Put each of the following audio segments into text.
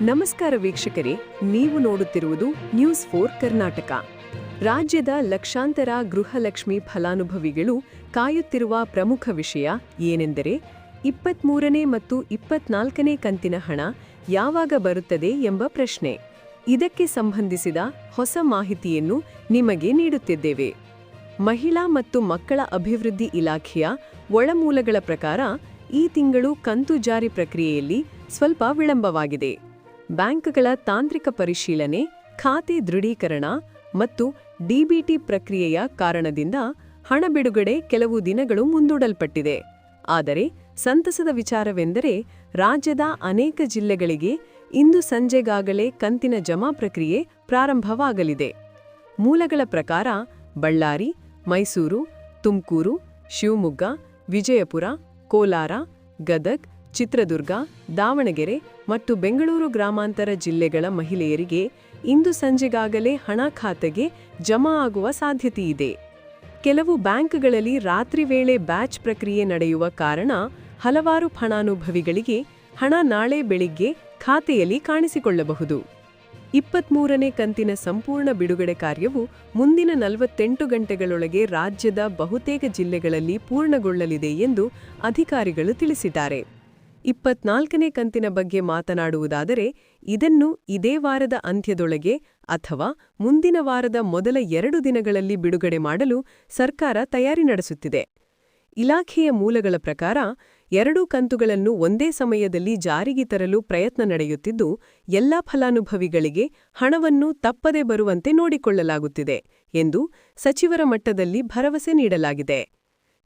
ನಮಸ್ಕಾರ ವೀಕ್ಷಕರೇ, ನೀವು ನೋಡುತ್ತಿರುವುದು ನ್ಯೂಸ್ ಫೋರ್ ಕರ್ನಾಟಕ. ರಾಜ್ಯದ ಲಕ್ಷಾಂತರ ಗೃಹಲಕ್ಷ್ಮಿ ಫಲಾನುಭವಿಗಳು ಕಾಯುತ್ತಿರುವ ಪ್ರಮುಖ ವಿಷಯ ಏನೆಂದರೆ ಇಪ್ಪತ್ಮೂರನೇ ಮತ್ತು ಇಪ್ಪತ್ನಾಲ್ಕನೇ ಕಂತಿನ ಹಣ ಯಾವಾಗ ಬರುತ್ತದೆ ಎಂಬ ಪ್ರಶ್ನೆ. ಇದಕ್ಕೆ ಸಂಬಂಧಿಸಿದ ಹೊಸ ಮಾಹಿತಿಯನ್ನು ನಿಮಗೆ ನೀಡುತ್ತಿದ್ದೇವೆ. ಮಹಿಳಾ ಮತ್ತು ಮಕ್ಕಳ ಅಭಿವೃದ್ಧಿ ಇಲಾಖೆಯ ಒಳಮೂಲಗಳ ಪ್ರಕಾರ ಈ ತಿಂಗಳು ಕಂತು ಜಾರಿ ಪ್ರಕ್ರಿಯೆಯಲ್ಲಿ ಸ್ವಲ್ಪ ವಿಳಂಬವಾಗಿದೆ. ಬ್ಯಾಂಕ್ಗಳ ತಾಂತ್ರಿಕ ಪರಿಶೀಲನೆ, ಖಾತೆ ದೃಢೀಕರಣ ಮತ್ತು ಡಿಬಿಟಿ ಪ್ರಕ್ರಿಯೆಯ ಕಾರಣದಿಂದ ಹಣ ಬಿಡುಗಡೆ ಕೆಲವು ದಿನಗಳು ಮುಂದೂಡಲ್ಪಟ್ಟಿದೆ. ಆದರೆ ಸಂತಸದ ವಿಚಾರವೆಂದರೆ ರಾಜ್ಯದ ಅನೇಕ ಜಿಲ್ಲೆಗಳಿಗೆ ಇಂದು ಸಂಜೆಗಾಗಲೇ ಕಂತಿನ ಜಮಾ ಪ್ರಕ್ರಿಯೆ ಪ್ರಾರಂಭವಾಗಲಿದೆ. ಮೂಲಗಳ ಪ್ರಕಾರ ಬಳ್ಳಾರಿ, ಮೈಸೂರು, ತುಮಕೂರು, ಶಿವಮೊಗ್ಗ, ವಿಜಯಪುರ, ಕೋಲಾರ, ಗದಗ್ ಚಿತ್ರದುರ್ಗ, ದಾವಣಗೆರೆ ಮತ್ತು ಬೆಂಗಳೂರು ಗ್ರಾಮಾಂತರ ಜಿಲ್ಲೆಗಳ ಮಹಿಳೆಯರಿಗೆ ಇಂದು ಸಂಜೆಗಾಗಲೇ ಹಣ ಖಾತೆಗೆ ಜಮಾ ಆಗುವ ಸಾಧ್ಯತೆಯಿದೆ. ಕೆಲವು ಬ್ಯಾಂಕ್ಗಳಲ್ಲಿ ರಾತ್ರಿ ವೇಳೆ ಬ್ಯಾಚ್ ಪ್ರಕ್ರಿಯೆ ನಡೆಯುವ ಕಾರಣ ಹಲವಾರು ಫಲಾನುಭವಿಗಳಿಗೆ ಹಣ ನಾಳೆ ಬೆಳಿಗ್ಗೆ ಖಾತೆಯಲ್ಲಿ ಕಾಣಿಸಿಕೊಳ್ಳಬಹುದು. ಇಪ್ಪತ್ಮೂರನೇ ಕಂತಿನ ಸಂಪೂರ್ಣ ಬಿಡುಗಡೆ ಕಾರ್ಯವು ಮುಂದಿನ ನಲವತ್ತೆಂಟು ಗಂಟೆಗಳೊಳಗೆ ರಾಜ್ಯದ ಬಹುತೇಕ ಜಿಲ್ಲೆಗಳಲ್ಲಿ ಪೂರ್ಣಗೊಳ್ಳಲಿದೆ ಎಂದು ಅಧಿಕಾರಿಗಳು ತಿಳಿಸಿದ್ದಾರೆ. ಇಪ್ಪತ್ನಾಲ್ಕನೇ ಕಂತಿನ ಬಗ್ಗೆ ಮಾತನಾಡುವುದಾದರೆ, ಇದನ್ನು ಇದೇ ವಾರದ ಅಂತ್ಯದೊಳಗೆ ಅಥವಾ ಮುಂದಿನ ವಾರದ ಮೊದಲ ಎರಡು ದಿನಗಳಲ್ಲಿ ಬಿಡುಗಡೆ ಮಾಡಲು ಸರ್ಕಾರ ತಯಾರಿ ನಡೆಸುತ್ತಿದೆ. ಇಲಾಖೆಯ ಮೂಲಗಳ ಪ್ರಕಾರ, ಎರಡೂ ಕಂತುಗಳನ್ನು ಒಂದೇ ಸಮಯದಲ್ಲಿ ಜಾರಿಗೆ ತರಲು ಪ್ರಯತ್ನ ನಡೆಯುತ್ತಿದ್ದು, ಎಲ್ಲಾ ಫಲಾನುಭವಿಗಳಿಗೆ ಹಣವನ್ನು ತಪ್ಪದೆ ಬರುವಂತೆ ನೋಡಿಕೊಳ್ಳಲಾಗುತ್ತಿದೆ ಎಂದು ಸಚಿವರ ಮಟ್ಟದಲ್ಲಿ ಭರವಸೆ ನೀಡಲಾಗಿದೆ.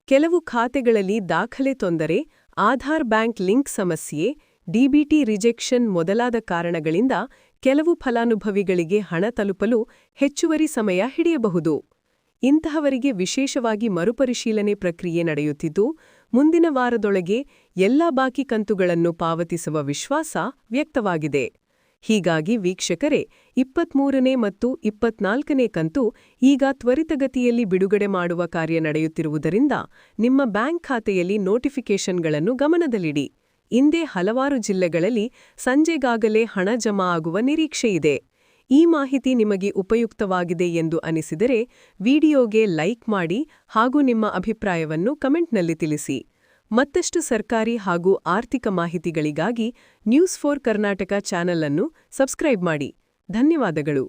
ಕೆಲವು ಖಾತೆಗಳಲ್ಲಿ ದಾಖಲೆ ತೊಂದರೆ ಆಧಾರ್ ಬ್ಯಾಂಕ್ ಲಿಂಕ್ ಸಮಸ್ಯೆ ಡಿಬಿಟಿ ರಿಜೆಕ್ಷನ್ ಮೊದಲಾದ ಕಾರಣಗಳಿಂದ ಕೆಲವು ಫಲಾನುಭವಿಗಳಿಗೆ ಹಣ ತಲುಪಲು ಹೆಚ್ಚುವರಿ ಸಮಯ ಹಿಡಿಯಬಹುದು. ಇಂತಹವರಿಗೆ ವಿಶೇಷವಾಗಿ ಮರುಪರಿಶೀಲನೆ ಪ್ರಕ್ರಿಯೆ ನಡೆಯುತ್ತಿದ್ದು, ಮುಂದಿನ ವಾರದೊಳಗೆ ಎಲ್ಲಾ ಬಾಕಿ ಕಂತುಗಳನ್ನು ಪಾವತಿಸುವ ವಿಶ್ವಾಸ ವ್ಯಕ್ತವಾಗಿದೆ. ಹೀಗಾಗಿ ವೀಕ್ಷಕರೇ, ಇಪ್ಪತ್ಮೂರನೇ ಮತ್ತು ಇಪ್ಪತ್ನಾಲ್ಕನೇ ಕಂತು ಈಗ ತ್ವರಿತಗತಿಯಲ್ಲಿ ಬಿಡುಗಡೆ ಮಾಡುವ ಕಾರ್ಯ ನಡೆಯುತ್ತಿರುವುದರಿಂದ ನಿಮ್ಮ ಬ್ಯಾಂಕ್ ಖಾತೆಯಲ್ಲಿ ನೋಟಿಫಿಕೇಷನ್ಗಳನ್ನು ಗಮನದಲ್ಲಿಡಿ. ಇಂದೇ ಹಲವಾರು ಜಿಲ್ಲೆಗಳಲ್ಲಿ ಸಂಜೆಗಾಗಲೇ ಹಣ ಜಮಾ ಆಗುವ ನಿರೀಕ್ಷೆಯಿದೆ. ಈ ಮಾಹಿತಿ ನಿಮಗೆ ಉಪಯುಕ್ತವಾಗಿದೆ ಎಂದು ಅನಿಸಿದರೆ, ವಿಡಿಯೋಗೆ ಲೈಕ್ ಮಾಡಿ ಹಾಗೂ ನಿಮ್ಮ ಅಭಿಪ್ರಾಯವನ್ನು ಕಮೆಂಟ್ನಲ್ಲಿ ತಿಳಿಸಿ. ಮತ್ತಷ್ಟು ಸರ್ಕಾರಿ ಹಾಗೂ ಆರ್ಥಿಕ ಮಾಹಿತಿಗಳಿಗಾಗಿ ನ್ಯೂಸ್ ಫೋರ್ ಕರ್ನಾಟಕ ಚಾನಲ್ ಅನ್ನು ಸಬ್ಸ್ಕ್ರೈಬ್ ಮಾಡಿ. ಧನ್ಯವಾದಗಳು.